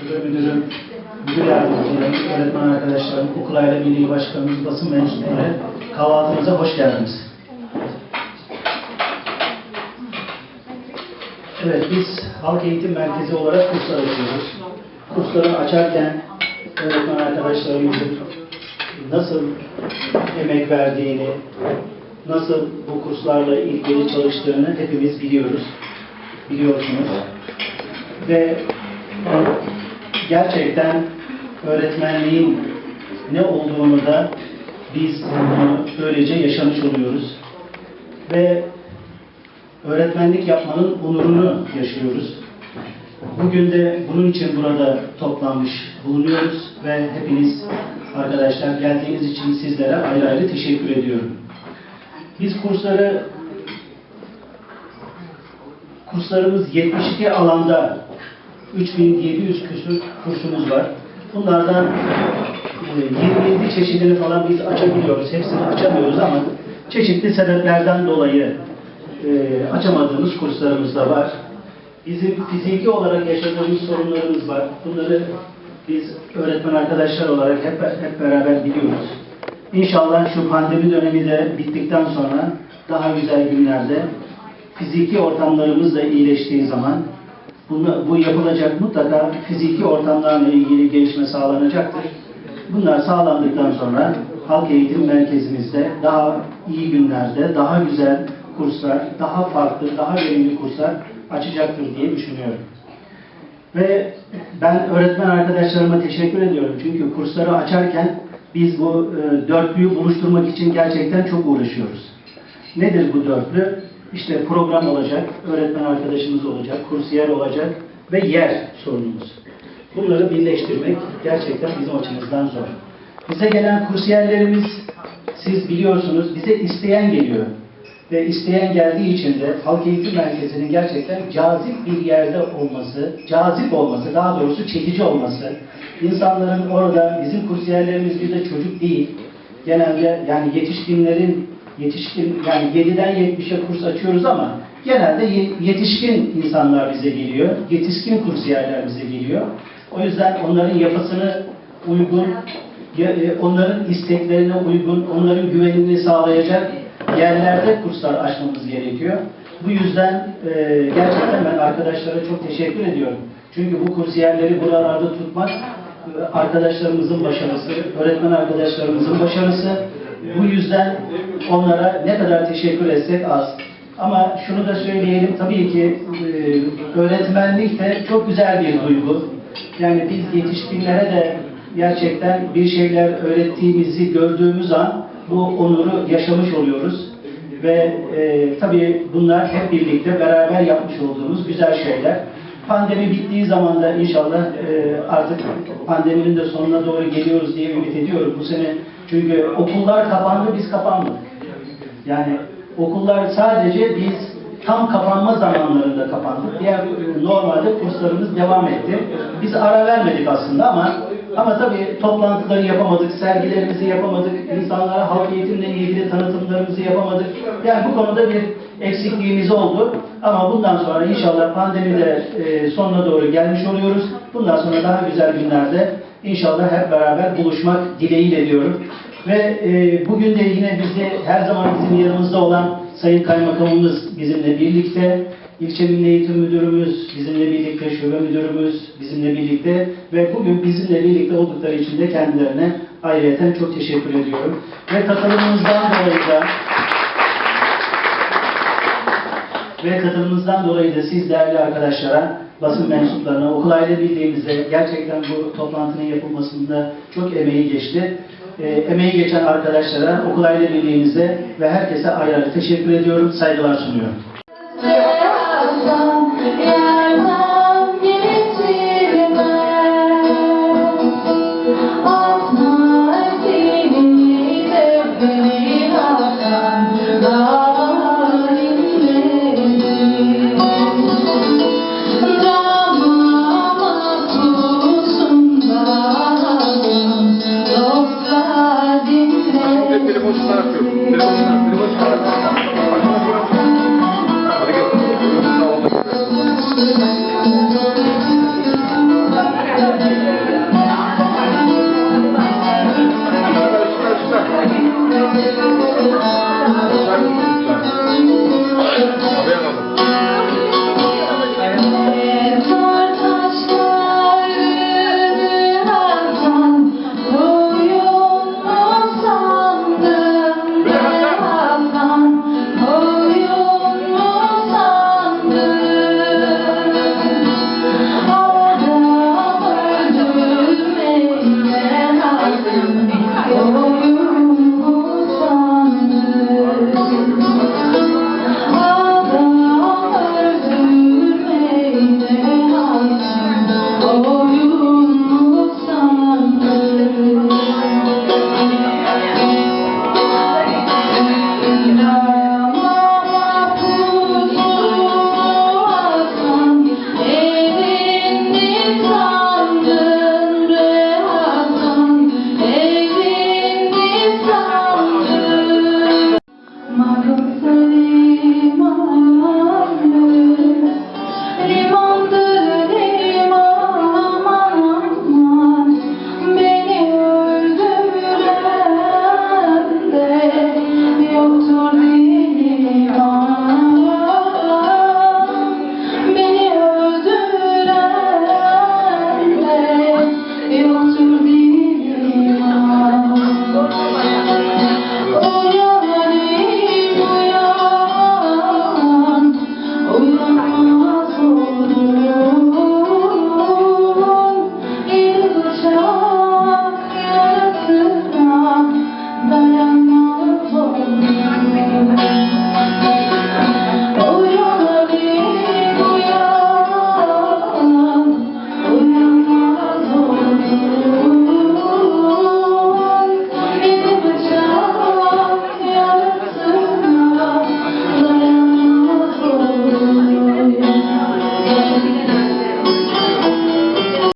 Şube müdürüm, müdür yardımcılarım, öğretmen arkadaşlarım, okul aile birliği başkanımız, basın mensupları kahvaltımıza hoş geldiniz. Evet, biz Halk Eğitim Merkezi olarak kurslar açıyoruz. Kursları açarken öğretmen arkadaşlarımızın nasıl emek verdiğini, nasıl bu kurslarla ilgili çalıştığını hepimiz biliyoruz. Biliyorsunuz. Ve gerçekten öğretmenliğin ne olduğunu da biz böylece yaşamış oluyoruz. Ve öğretmenlik yapmanın onurunu yaşıyoruz. Bugün de bunun için burada toplanmış bulunuyoruz ve hepiniz arkadaşlar geldiğiniz için sizlere ayrı ayrı teşekkür ediyorum. Biz kursları kurslarımız 72 alanda 3700 küsur kursumuz var. Bunlardan e, 27 çeşidini falan biz açabiliyoruz. Hepsini açamıyoruz ama çeşitli sebeplerden dolayı e, açamadığımız kurslarımız da var. Bizim fiziki olarak yaşadığımız sorunlarımız var. Bunları biz öğretmen arkadaşlar olarak hep, hep beraber biliyoruz. İnşallah şu pandemi dönemi de bittikten sonra daha güzel günlerde fiziki ortamlarımız da iyileştiği zaman bunu, bu yapılacak mutlaka fiziki ortamlarla ilgili gelişme sağlanacaktır. Bunlar sağlandıktan sonra halk eğitim merkezimizde daha iyi günlerde, daha güzel kurslar, daha farklı, daha verimli kurslar açacaktır diye düşünüyorum. Ve ben öğretmen arkadaşlarıma teşekkür ediyorum. Çünkü kursları açarken biz bu e, dörtlüyü buluşturmak için gerçekten çok uğraşıyoruz. Nedir bu dörtlü? İşte program olacak, öğretmen arkadaşımız olacak, kursiyer olacak ve yer sorunumuz. Bunları birleştirmek gerçekten bizim açımızdan zor. Bize gelen kursiyerlerimiz, siz biliyorsunuz, bize isteyen geliyor. Ve isteyen geldiği için de Halk Eğitim Merkezi'nin gerçekten cazip bir yerde olması, cazip olması, daha doğrusu çekici olması, insanların orada, bizim kursiyerlerimiz bir de çocuk değil, genelde yani yetişkinlerin yetişkin yani 7'den 70'e kurs açıyoruz ama genelde ye- yetişkin insanlar bize geliyor. Yetişkin kursiyerler bize geliyor. O yüzden onların yapısını uygun, e, onların isteklerine uygun, onların güvenini sağlayacak yerlerde kurslar açmamız gerekiyor. Bu yüzden e, gerçekten ben arkadaşlara çok teşekkür ediyorum. Çünkü bu kursiyerleri buralarda tutmak e, arkadaşlarımızın başarısı, öğretmen arkadaşlarımızın başarısı. Bu yüzden onlara ne kadar teşekkür etsek az. Ama şunu da söyleyelim tabii ki e, öğretmenlik de çok güzel bir duygu. Yani biz yetişkinlere de gerçekten bir şeyler öğrettiğimizi gördüğümüz an bu onuru yaşamış oluyoruz. Ve e, tabii bunlar hep birlikte beraber yapmış olduğumuz güzel şeyler. Pandemi bittiği zaman da inşallah e, artık pandeminin de sonuna doğru geliyoruz diye ümit ediyorum bu sene. Çünkü okullar kapandı, biz kapanmadık. Yani okullar sadece biz tam kapanma zamanlarında kapandık. Diğer normalde kurslarımız devam etti. Biz ara vermedik aslında ama ama tabii toplantıları yapamadık, sergilerimizi yapamadık, insanlara halk eğitimle ilgili tanıtımlarımızı yapamadık. Yani bu konuda bir eksikliğimiz oldu. Ama bundan sonra inşallah pandemide e, sonuna doğru gelmiş oluyoruz. Bundan sonra daha güzel günlerde inşallah hep beraber buluşmak dileğiyle diyorum. Ve e, bugün de yine bizi her zaman bizim yanımızda olan Sayın Kaymakamımız bizimle birlikte, ilçe Milli Eğitim Müdürümüz bizimle birlikte, şube müdürümüz bizimle birlikte ve bugün bizimle birlikte oldukları için de kendilerine ayrıyeten çok teşekkür ediyorum. Ve katılımınızdan dolayı da ve katılımınızdan dolayı da siz değerli arkadaşlara, basın mensuplarına, okul aile birliğimize gerçekten bu toplantının yapılmasında çok emeği geçti. E, emeği geçen arkadaşlara, okul aile birliğimize ve herkese ayrı ayrı teşekkür ediyorum, saygılar sunuyorum.